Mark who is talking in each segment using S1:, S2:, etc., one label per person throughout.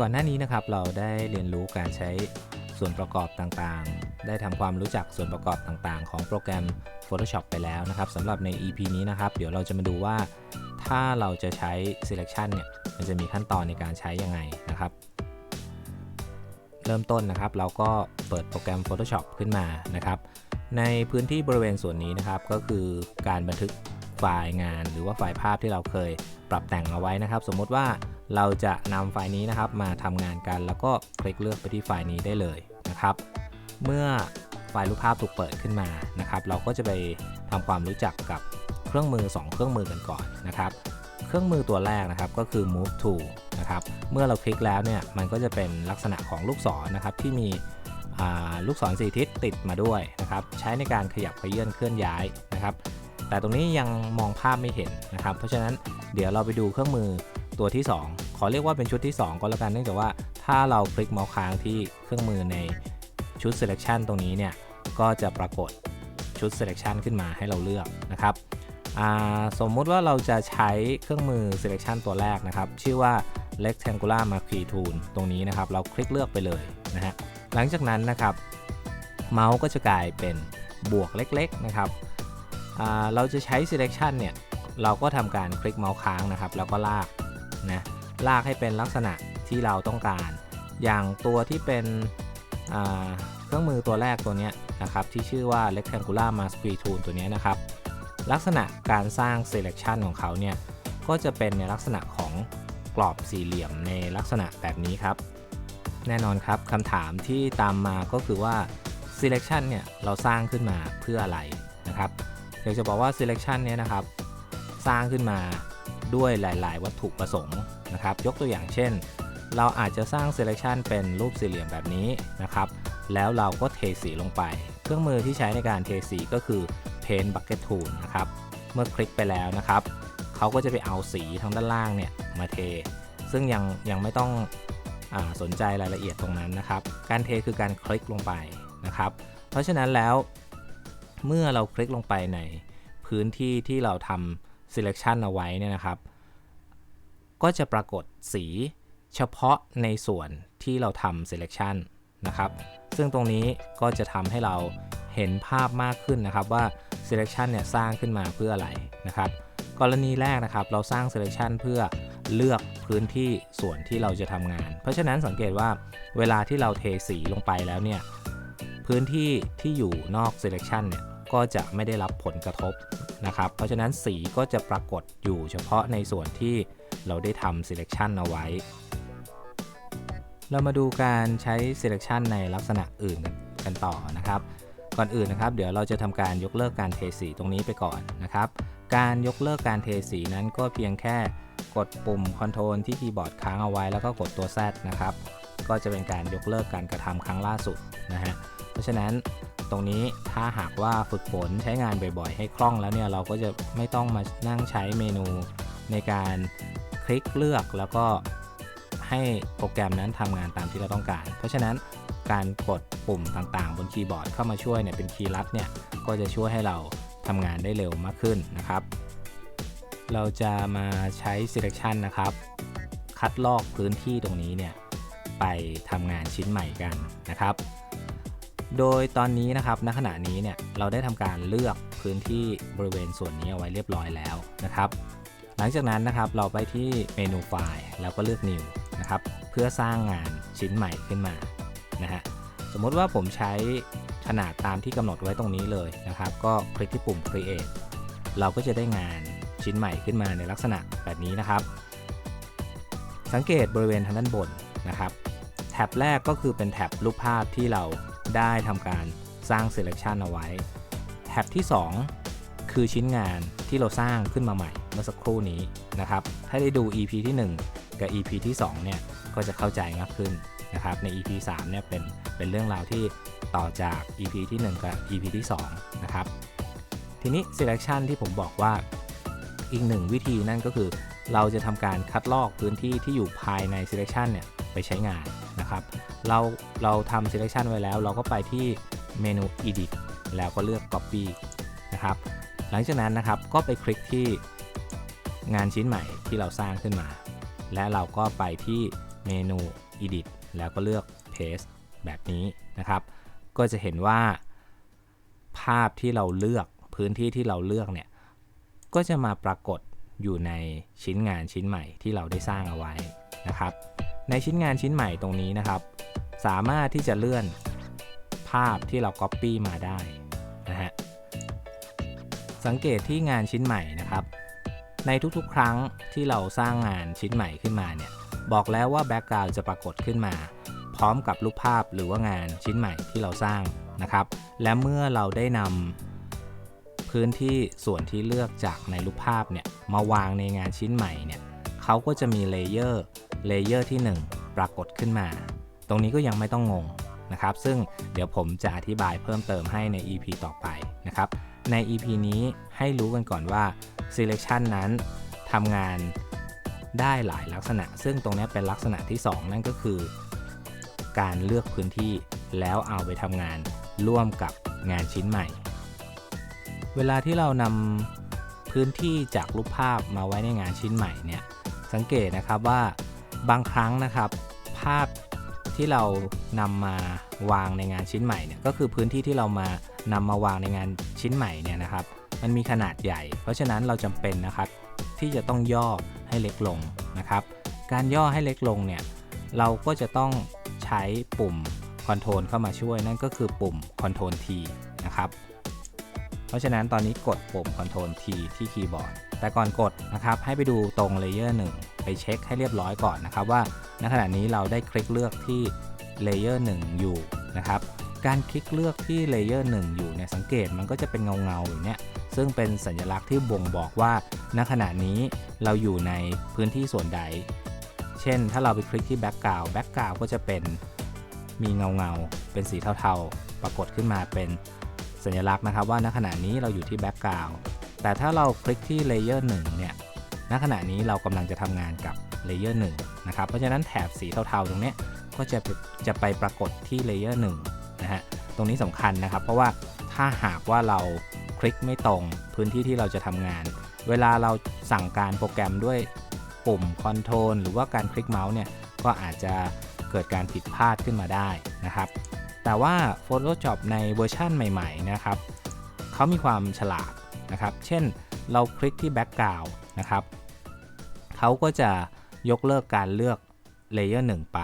S1: ก่อนหน้านี้นะครับเราได้เรียนรู้การใช้ส่วนประกอบต่างๆ ได้ทำความรู้จักส่วนประกอบต่างๆ ของโปรแกรม Photoshop ไปแล้วนะครับสำหรับใน EP นี้นะครับ เดี๋ยวเราจะมาดูว่าถ้าเราจะใช้ selection เนี่ยมันจะมีขั้นตอนในการใช้ยังไงนะครับ เริ่มต้นนะครับ เราก็เปิดโปรแกรม Photoshop ขึ้นมานะครับ ในพื้นที่บริเวณส่วนนี้นะครับ ก็คือการบันทึกไฟล์งาน หรือว่าไฟล์ภาพที่เราเคยปรับแต่งเอาไว้นะครับ สมมติว่า เราจะนำไฟล์นี้นะครับมาทำงานกัน แล้วก็คลิกเลือกไปที่ไฟล์นี้ได้เลยนะครับ เมื่อไฟล์รูปภาพถูกเปิดขึ้นมานะครับ เราก็จะไปทำความรู้จักกับเครื่องมือ 2 เครื่องมือกันก่อนนะครับ เครื่องมือตัวแรกนะครับก็คือ move to นะครับ เมื่อเราคลิกแล้วเนี่ยมันก็จะเป็นลักษณะของลูกศรนะครับที่มีลูกศรสีทิศติดมาด้วยนะครับ ใช้ในการขยับเขยื่อนเคลื่อนย้ายนะครับ แต่ตรงนี้ยังมองภาพไม่เห็นนะครับ เพราะฉะนั้นเดี๋ยวเราไปดูเครื่องมือตัวที่ 2 ขอเรียกว่าเป็นชุดที่ 2 ก็แล้วกันเนื่องจากว่าถ้าเราคลิกเมาส์ค้างที่เครื่องมือในชุด selection ตรงนี้เนี่ยก็จะปรากฏชุด selection ขึ้นมาให้เราเลือกนะครับสมมุติว่าเราจะใช้เครื่องมือ selection ตัวแรกนะครับ ชื่อว่า rectangular marquee tool ตรงนี้นะครับ เราคลิกเลือกไปเลยนะฮะหลังจากนั้นนะครับเมาส์ก็จะกลายเป็นบวกเล็กๆนะครับเราจะใช้ selection เนี่ยเราก็ทำการคลิกเมาส์ค้างนะครับ แล้วก็ลากนะ ลากให้เป็นลักษณะที่เราต้องการ อย่างตัวที่เป็นเครื่องมือตัวแรกตัวนี้นะครับที่ชื่อว่า rectangular marquee tool ตัวนี้นะครับ ลักษณะการสร้าง selection ของเขาเนี่ย ก็จะเป็นในลักษณะของกรอบสี่เหลี่ยมในลักษณะแบบนี้ครับ แน่นอนครับคำถามที่ตามมาก็คือว่า selection เนี่ยเราสร้างขึ้นมาเพื่ออะไรนะครับอยากจะบอกว่า selection เนี่ยนะครับ สร้างขึ้นมาด้วยหลาย ๆ วัตถุประสงค์ นะครับ ยกตัวอย่างเช่น เราอาจจะสร้าง selection เป็นรูปสี่เหลี่ยมแบบนี้นะครับ แล้วเราก็เทสีลงไป เครื่องมือที่ใช้ในการเทสีก็คือ Paint Bucket Tool นะครับ เมื่อคลิกไปแล้วนะครับ เขาก็จะไปเอาสีทางด้านล่างเนี่ยมาเท ซึ่งยังยังไม่ต้องอสนใจรายละเอียดตรงนั้นนะครับ การเทคือการคลิกลงไปนะครับ เพราะฉะนั้นแล้ว เมื่อเราคลิกลงไปในพื้นที่ที่เราทำ selection เอาไว้เนี่ยนะครับ ก็จะปรากฏสีเฉพาะในส่วนที่เราทำ selection นะครับ ซึ่งตรงนี้ก็จะทำให้เราเห็นภาพมากขึ้นนะครับว่า selection เนี่ยสร้างขึ้นมาเพื่ออะไรนะครับ กรณีแรกนะครับเราสร้าง selection เพื่อเลือกพื้นที่ส่วนที่เราจะทำงาน เพราะฉะนั้นสังเกตว่าเวลาที่เราเทสีลงไปแล้วเนี่ยพื้นที่ที่อยู่นอก selection เนี่ยก็จะไม่ได้รับผลกระทบนะครับ เพราะฉะนั้นสีก็จะปรากฏอยู่เฉพาะในส่วนที่ เราได้ทำ selection เอาไว้ เรามาดูการใช้ selection ในลักษณะอื่นกันต่อนะครับ ก่อนอื่นนะครับ เดี๋ยวเราจะทำการยกเลิกการเทสีตรงนี้ไปก่อนนะครับ การยกเลิกการเทสีนั้นก็เพียงแค่กดปุ่ม Ctrl ที่คีย์บอร์ดค้างเอาไว้แล้วก็กดตัว Z นะครับ ก็จะเป็นการยกเลิกการกระทำครั้งล่าสุดนะฮะ เพราะฉะนั้นตรงนี้ถ้าหากว่าฝึกฝนใช้งานบ่อยๆ ให้คล่องแล้วเนี่ยเราก็จะไม่ต้องมานั่งใช้เมนูในการ คลิกเลือกแล้วก็ให้โปรแกรมนั้นทำงานตามที่เราต้องการ เพราะฉะนั้นการกดปุ่มต่างๆ บนคีย์บอร์ดเข้ามาช่วยเนี่ยเป็นคีย์ลัดเนี่ยก็จะช่วยให้เราทำงานได้เร็วมากขึ้นนะครับ เราจะมาใช้ selection นะครับ คัดลอกพื้นที่ตรงนี้เนี่ยไปทำงานชิ้นใหม่กันนะครับ โดยตอนนี้นะครับณขณะนี้เนี่ยเราได้ทำการเลือกพื้นที่บริเวณส่วนนี้เอาไว้เรียบร้อยแล้วนะครับ หลังจากนั้นนะครับเราไปที่เมนูไฟล์แล้วก็เลือก New นะครับเพื่อสร้างงานชิ้นใหม่ขึ้นมานะฮะสมมติว่าผมใช้ขนาดตามที่กำหนดไว้ตรงนี้เลยนะครับ ก็คลิกที่ปุ่ม Create เราก็จะได้งานชิ้นใหม่ขึ้นมาในลักษณะแบบนี้นะครับ สังเกตบริเวณทางด้านบนนะครับ แท็บแรกก็คือเป็นแท็บรูปภาพที่เราได้ทำการสร้าง selection เอาไว้ แท็บที่ 2 คือชิ้นงานที่เราสร้างขึ้นมาใหม่ เมื่อสักครู่นี้นะครับ ถ้าได้ดู EP ที่ 1 กับ EP ที่2เนี่ยก็จะเข้าใจมากขึ้นนะครับใน EP 3เนี่ยเป็นเป็นเรื่องราวที่ต่อจาก EP ที่ 1 กับ EP ที่2นะครับทีนี้ selection ที่ผมบอกว่าอีกหนึ่งวิธีนั่นก็คือ เราจะทำการคัดลอกพื้นที่ที่อยู่ภายใน selection เนี่ยไปใช้งานนะครับ เราเราทำ selection ไว้แล้ว เราก็ไปที่เมนู edit แล้วก็เลือก copy นะครับ หลังจากนั้นนะครับก็ไปคลิกที่ งานชิ้นใหม่ที่เราสร้างขึ้นมา และเราก็ไปที่เมนู edit แล้วก็เลือก paste แบบนี้นะครับ ก็จะเห็นว่า ภาพที่เราเลือกพื้นที่ที่เราเลือกเนี่ย ก็จะมาปรากฏอยู่ในชิ้นงานชิ้นใหม่ที่เราได้สร้างเอาไว้นะครับ ในชิ้นงานชิ้นใหม่ตรงนี้นะครับ สามารถที่จะเลื่อนภาพที่เรา Copy มาได้นะฮะ สังเกตที่งานชิ้นใหม่นะครับ ในทุกๆ ครั้งที่เราสร้างงานชิ้นใหม่ขึ้นมาเนี่ยบอกแล้วว่าแบ็กกราวด์จะปรากฏขึ้นมา พร้อมกับรูปภาพหรือว่างานชิ้นใหม่ที่เราสร้างนะครับ และเมื่อเราได้นำพื้นที่ส่วนที่เลือกจากในรูปภาพเนี่ยมาวางในงานชิ้นใหม่เนี่ยเขาก็จะมีเลเยอร์เลเยอร์ที่ 1 ปรากฏขึ้นมา ตรงนี้ก็ยังไม่ต้องงงนะครับ ซึ่งเดี๋ยวผมจะอธิบายเพิ่มเติมให้ใน EP ต่อไปนะครับใน EP นี้ให้รู้กันก่อนว่า selection นั้นทำงานได้หลายลักษณะ ซึ่งตรงนี้เป็นลักษณะที่ 2 นั่นก็คือ การเลือกพื้นที่แล้วเอาไปทำงานร่วมกับงานชิ้นใหม่ เวลาที่เรานำพื้นที่จากรูปภาพมาไว้ในงานชิ้นใหม่เนี่ย สังเกตนะครับว่าบางครั้งนะครับ ภาพที่เรานำมาวางในงานชิ้นใหม่เนี่ยก็คือพื้นที่ที่เรามานำมาวางในงานชิ้นใหม่เนี่ยนะครับ มันมีขนาดใหญ่ เพราะฉะนั้นเราจำเป็นนะครับ ที่จะต้องย่อให้เล็กลงนะครับ การย่อให้เล็กลงเนี่ยเราก็จะต้องใช้ปุ่ม Ctrl เข้ามาช่วยนั่นก็คือปุ่ม Ctrl T นะครับ เพราะฉะนั้นตอนนี้กดปุ่ม Ctrl T ที่คีย์บอร์ด แต่ก่อนกดนะครับให้ไปดูตรงเลเยอร์1ไปเช็คให้เรียบร้อยก่อนนะครับว่าณขณะนี้เราได้คลิกเลือกที่เลเยอร์1อยู่นะครับ การคลิกเลือกที่เลเยอร์1อยู่เนี่ยสังเกตมันก็จะเป็นเงาเงาอยู่เนี่ยซึ่งเป็นสัญลักษณ์ที่บ่งบอกว่าณขณะนี้เราอยู่ในพื้นที่ส่วนใด เช่น ถ้าเราไปคลิกที่แบ็กกราวด์แบ็กกราวด์ก็จะเป็นมีเงาเงาเป็นสีเทาๆ ปรากฏขึ้นมาเป็นสัญลักษณ์นะครับว่าณขณะนี้เราอยู่ที่แบ็กกราวด์แต่ถ้าเราคลิกที่เลเยอร์1เนี่ย ณ ขณะนี้เรากำลังจะทำงานกับเลเยอร์1นะครับ เพราะฉะนั้นแถบสีเทาๆ ตรงนี้ก็จะจะไปปรากฏที่เลเยอร์1 นะฮะ ตรงนี้สำคัญนะครับ เพราะว่าถ้าหากว่าเราคลิกไม่ตรงพื้นที่ที่เราจะทำงาน เวลาเราสั่งการโปรแกรมด้วยปุ่มคอนโทรลหรือว่าการคลิกเมาส์เนี่ย ก็อาจจะเกิดการผิดพลาดขึ้นมาได้นะครับ แต่ว่า Photoshop ในเวอร์ชันใหม่ๆนะครับเขามีความฉลาดนะครับ เช่นเราคลิกที่ Background นะครับเขาก็จะยกเลิกการเลือกเลเยอร์1ไป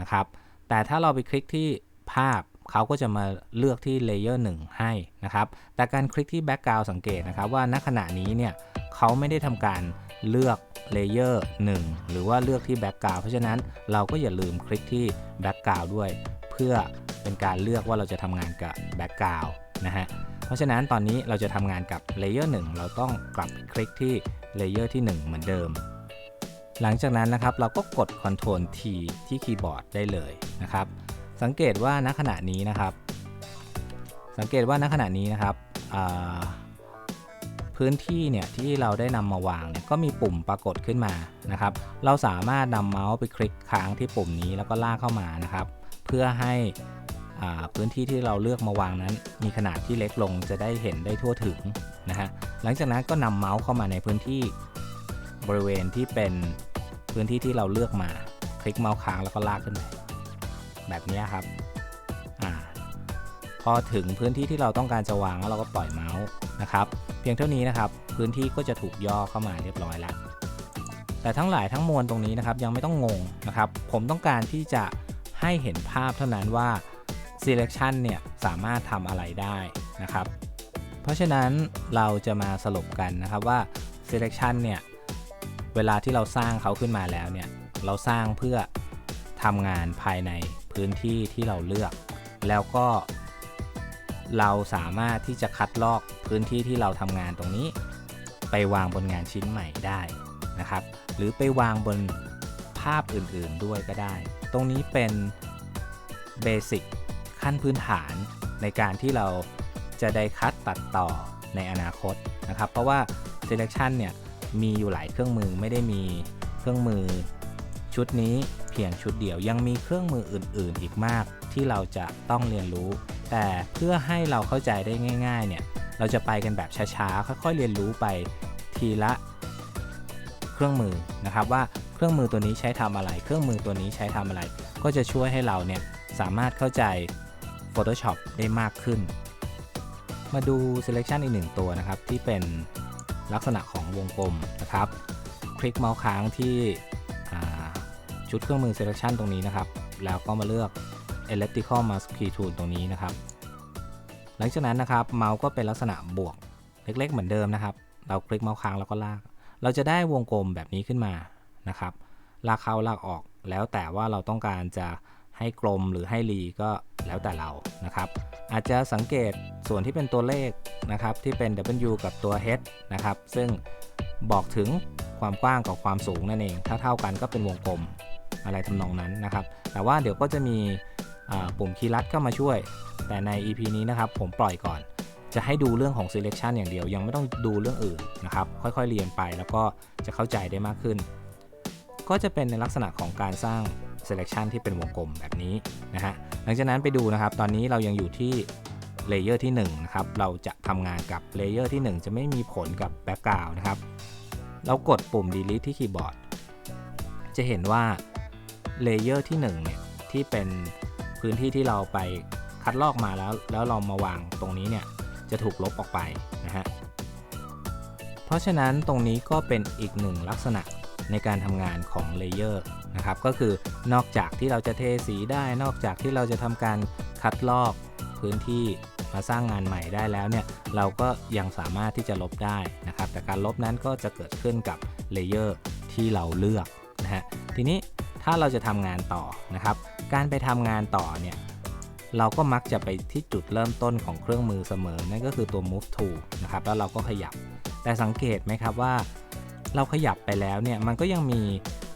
S1: นะครับ แต่ถ้าเราไปคลิกที่ภาพ เขาก็จะมาเลือกที่เลเยอร์1ให้นะครับ แต่การคลิกที่ Background สังเกตนะครับว่าณขณะนี้เนี่ยเขาไม่ได้ทำการเลือกเลเยอร์1หรือว่าเลือกที่ Background เพราะฉะนั้นเราก็อย่าลืมคลิกที่ Background ด้วย เพื่อเป็นการเลือกว่าเราจะทำงานกับ Background นะฮะ เพราะฉะนั้นตอนนี้เราจะทำงานกับเลเยอร์1เราต้องกลับคลิกที่เลเยอร์ที่ 1 เหมือนเดิม หลังจากนั้นนะครับเราก็กด Ctrl T ที่คีย์บอร์ดได้เลยนะครับ สังเกตว่าณขณะนี้นะครับ สังเกตว่าณขณะนี้นะครับพื้นที่เนี่ยที่เราได้นำมาวางเนี่ยก็มีปุ่มปรากฏขึ้นมานะครับ เราสามารถนำเมาส์ไปคลิกค้างที่ปุ่มนี้แล้วก็ลากเข้ามานะครับ เพื่อให้พื้นที่ที่เราเลือกมาวางนั้น มีขนาดที่เล็กลงจะได้เห็นได้ทั่วถึงนะฮะหลังจากนั้นก็นำเมาส์เข้ามาในพื้นที่บริเวณที่เป็นพื้นที่ที่เราเลือกมา คลิกเมาส์ค้างแล้วก็ลากขึ้นไป แบบนี้ครับอ่าพอถึงพื้นที่ที่เราต้องการจะวางแล้วเราก็ปล่อยเมาส์นะครับ เพียงเท่านี้นะครับ พื้นที่ก็จะถูกย่อเข้ามาเรียบร้อยแล้วแต่ทั้งหลายทั้งมวลตรงนี้นะครับยังไม่ต้องงงนะครับ ผมต้องการที่จะให้เห็นภาพเท่านั้นว่า selection เนี่ยสามารถทำอะไรได้นะครับ เพราะฉะนั้นเราจะมาสรุปกันนะครับว่า selection เนี่ยเวลาที่เราสร้างเขาขึ้นมาแล้วเนี่ยเราสร้างเพื่อทำงานภายใน พื้นที่ที่เราเลือก แล้วก็เราสามารถที่จะคัดลอกพื้นที่ที่เราทำงานตรงนี้ ไปวางบนงานชิ้นใหม่ได้นะครับ หรือไปวางบนภาพอื่นๆด้วยก็ได้ ตรงนี้เป็นเบสิกขั้นพื้นฐานในการที่เราจะได้คัดตัดต่อในอนาคตนะครับ เพราะว่า selection เนี่ยมีอยู่หลายเครื่องมือไม่ได้มีเครื่องมือชุดนี้ เพียงชุดเดียวยังมีเครื่องมืออื่น ๆ อีกมาก ที่เราจะต้องเรียนรู้ แต่เพื่อให้เราเข้าใจได้ง่าย ๆ เนี่ยเราจะไปกันแบบช้าๆ ค่อยๆ เรียนรู้ไปทีละเครื่องมือนะครับว่าเครื่องมือตัวนี้ใช้ทำอะไร เครื่องมือตัวนี้ใช้ทำอะไร ก็จะช่วยให้เราเนี่ยสามารถเข้าใจ Photoshop ได้มากขึ้น มาดู selection อีกหนึ่งตัวนะครับ ที่เป็นลักษณะของวงกลมนะครับ คลิกเมาส์ค้างที่ ชุดเครื่องมือ selection ตรงนี้นะครับ แล้วก็มาเลือก elliptical mouse key tool ตรงนี้นะครับ หลังจากนั้นนะครับเมาส์ก็เป็นลักษณะบวกเล็กๆ เหมือนเดิมนะครับ เราคลิกเมาส์ค้างแล้วก็ลาก เราจะได้วงกลมแบบนี้ขึ้นมานะครับ ลากเข้าลากออก แล้วแต่ว่าเราต้องการจะให้กลมหรือให้รีก็แล้วแต่เรานะครับ อาจจะสังเกตส่วนที่เป็นตัวเลขนะครับที่เป็น W กับตัว H นะครับ ซึ่งบอกถึงความกว้างกับความสูงนั่นเอง ถ้าเท่ากันก็เป็นวงกลม อะไรทำนองนั้นนะครับ แต่ว่าเดี๋ยวก็จะมีปุ่มคีย์ลัดเข้ามาช่วย แต่ใน EP นี้นะครับผมปล่อยก่อน จะให้ดูเรื่องของ selection อย่างเดียว ยังไม่ต้องดูเรื่องอื่นนะครับ ค่อยๆเรียนไปแล้วก็จะเข้าใจได้มากขึ้น ก็จะเป็นในลักษณะของการสร้าง selection ที่เป็นวงกลมแบบนี้นะฮะ หลังจากนั้นไปดูนะครับ ตอนนี้เรายังอยู่ที่เลเยอร์ที่1นะครับ เราจะทำงานกับเลเยอร์ที่ 1 จะไม่มีผลกับแบ็กกราวนะครับ เรากดปุ่ม delete ที่คีย์บอร์ด จะเห็นว่า เลเยอร์ที่1เนี่ยที่เป็นพื้นที่ที่เราไปคัดลอกมาแล้ว แล้วเรามาวางตรงนี้เนี่ยจะถูกลบออกไปนะฮะเพราะฉะนั้นตรงนี้ก็เป็นอีกหนึ่งลักษณะในการทำงานของเลเยอร์นะครับก็คือนอกจากที่เราจะเทสีได้ นอกจากที่เราจะทำการคัดลอกพื้นที่มาสร้างงานใหม่ได้แล้วเนี่ยเราก็ยังสามารถที่จะลบได้นะครับแต่การลบนั้นก็จะเกิดขึ้นกับเลเยอร์ที่เราเลือกนะฮะทีนี้ ถ้าเราจะทำงานต่อนะครับ การไปทำงานต่อเนี่ยเราก็มักจะไปที่จุดเริ่มต้นของเครื่องมือเสมอ นั่นก็คือตัว move tool นะครับ แล้วเราก็ขยับ แต่สังเกตไหมครับว่า เราขยับไปแล้วเนี่ย มันก็ยังมี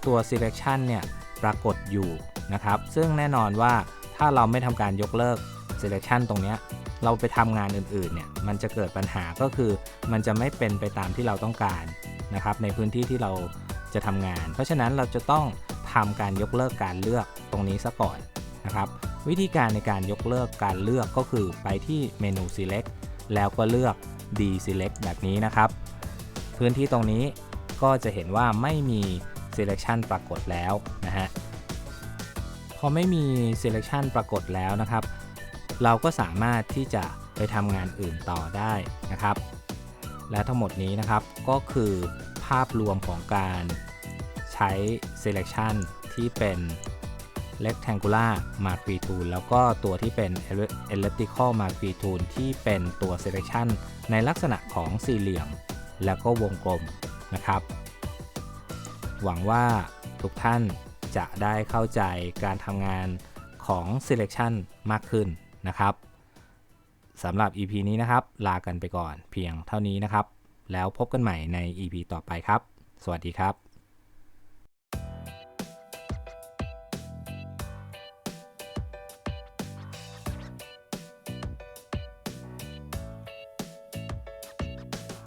S1: ตัว selection เนี่ยปรากฏอยู่นะครับ ซึ่งแน่นอนว่าถ้าเราไม่ทำการยกเลิก selection ตรงเนี้ยเราไปทำงานอื่นๆ เนี่ย มันจะเกิดปัญหาก็คือ มันจะไม่เป็นไปตามที่เราต้องการนะครับ ในพื้นที่ที่เราจะทำงาน เพราะฉะนั้นเราจะต้อง ทำการยกเลิกการเลือกตรงนี้ซะก่อนนะครับ วิธีการในการยกเลิกการเลือกก็คือไปที่เมนู select แล้วก็เลือก deselect แบบนี้นะครับ พื้นที่ตรงนี้ก็จะเห็นว่าไม่มี selection ปรากฏแล้วนะฮะพอไม่มี selection ปรากฏแล้วนะครับ เราก็สามารถที่จะไปทำงานอื่นต่อได้นะครับ และทั้งหมดนี้นะครับก็คือภาพรวมของการ ใช้ selection ที่เป็น rectangular mark free tool แล้วก็ตัวที่เป็น elliptical mark free tool ที่เป็นตัว selection ในลักษณะของสี่เหลี่ยม แล้วก็วงกลมนะครับ หวังว่าทุกท่านจะได้เข้าใจการทำงานของ selection มากขึ้นนะครับสำหรับ EP นี้นะครับ ลากันไปก่อนเพียงเท่านี้นะครับ แล้วพบกันใหม่ใน EP ต่อไปครับ สวัสดีครับ